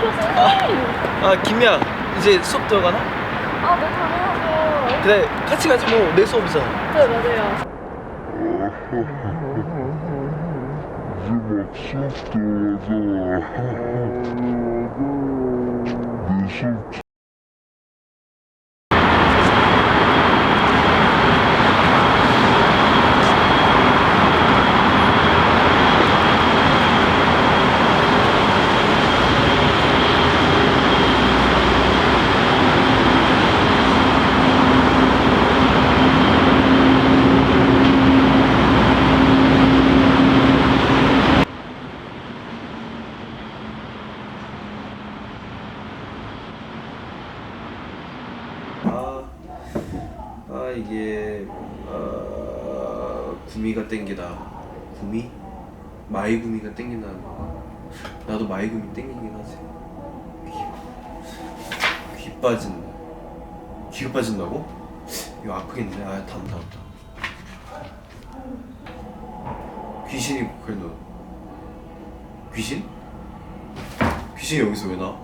교수님! 아 김미야 이제 수업 들어가나? 아, 네, 당연하죠. 그래 같이 가지 뭐 내 수업이잖아 네, 맞아요. 이제 막수 업 들어가잖아. 내 수업 아, 아 이게 아, 구미가 땡기다 구미? 마이 구미가 땡긴다 나도 마이 구미 땡기긴 하지 귀, 귀 빠진다 귀가 빠진다고? 이거 아프겠네 아 다음 다음 다음 귀신이 고칼도 귀신? 귀신이 여기서 왜 나와?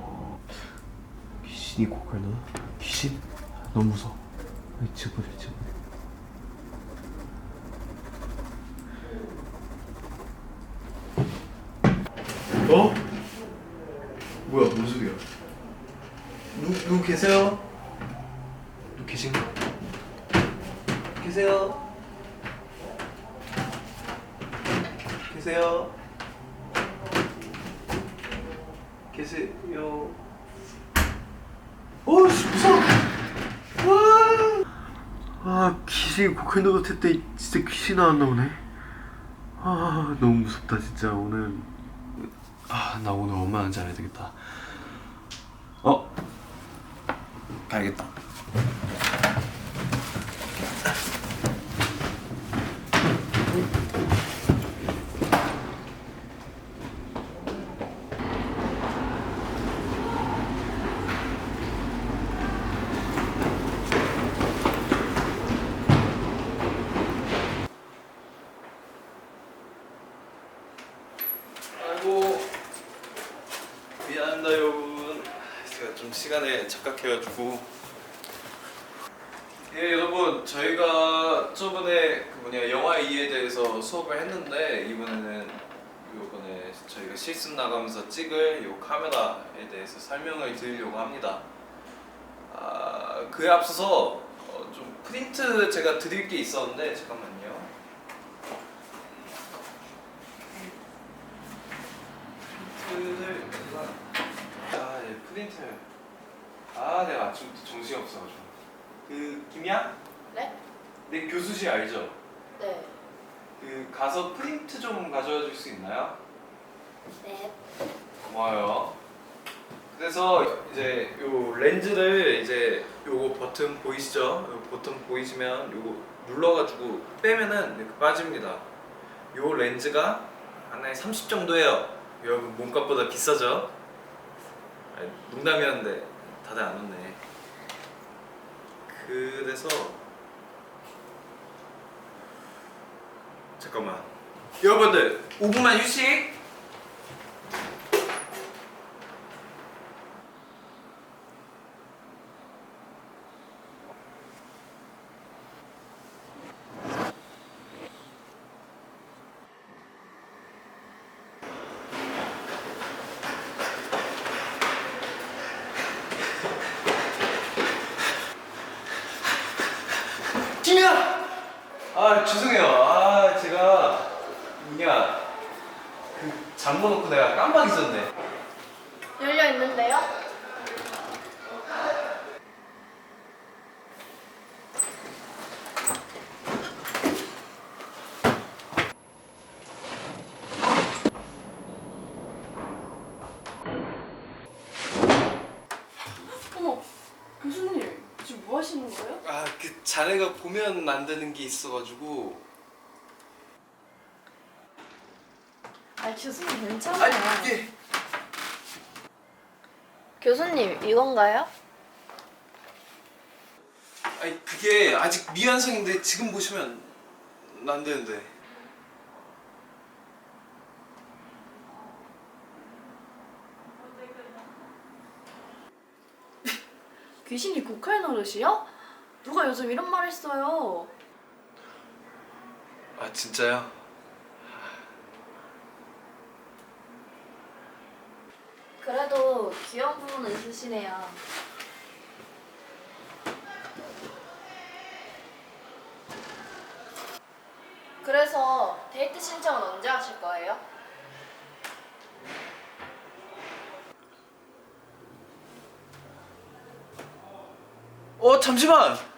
귀신이 고칼도 귀신? 너무 무서워 지구래 지구래 어? 뭐야 뭔 소리야 누, 누구 계세요? 누구 계신가? 계세요? 계세요? 계세요? 어씨 무서워 와. 아 귀신이 고칼도 같을 때 진짜 귀신 나왔나 보네. 아 너무 무섭다 진짜. 오늘 아 나 오늘 엄마는 잘해야 되겠다. 어? 가야겠다 아이고 미안합니다 여러분 제가 좀 시간에 착각해가지고. 예 여러분 저희가 저번에 그 뭐냐 영화 2에 대해서 수업을 했는데 이번에는 요번에 저희가 실습 나가면서 찍을 요 카메라에 대해서 설명을 드리려고 합니다. 아 그에 앞서서 어, 좀 프린트 제가 드릴 게 있었는데 잠깐만요 프린트를 아, 예, 프린트. 아, 내가 아침부터 정신이 없어가지고. 그 김이야? 네? 내 교수실 알죠? 네. 그 가서 프린트 좀 가져와 줄 수 있나요? 네. 고마워요. 그래서 이제 요 렌즈를 이제 요거 버튼 보이시죠? 요 버튼 보이시면 요거 눌러가지고 빼면은 이렇게 빠집니다. 요 렌즈가 하나에 30 정도예요. 여러분 몸값보다 비싸죠? 아니, 농담이었는데 다들 안 웃네. 그래서 잠깐만. 여러분들 5분만 휴식. 김이야! 아 죄송해요. 아 제가 뭐냐 그 잠궈 놓고 내가 깜빡 잊었네. 열려 있는데요? 자네가 보면 만드는 게 있어가지고 아니 교수님 괜찮아요. 아니 이게 교수님 이건가요? 아니 그게 아직 미완성인데 지금 보시면 안 되는데 귀신이 국화의 노릇이요? 누가 요즘 이런 말 했어요? 아 진짜요? 그래도 귀여운 부분은 있으시네요. 그래서 데이트 신청은 언제 하실 거예요? 어 잠시만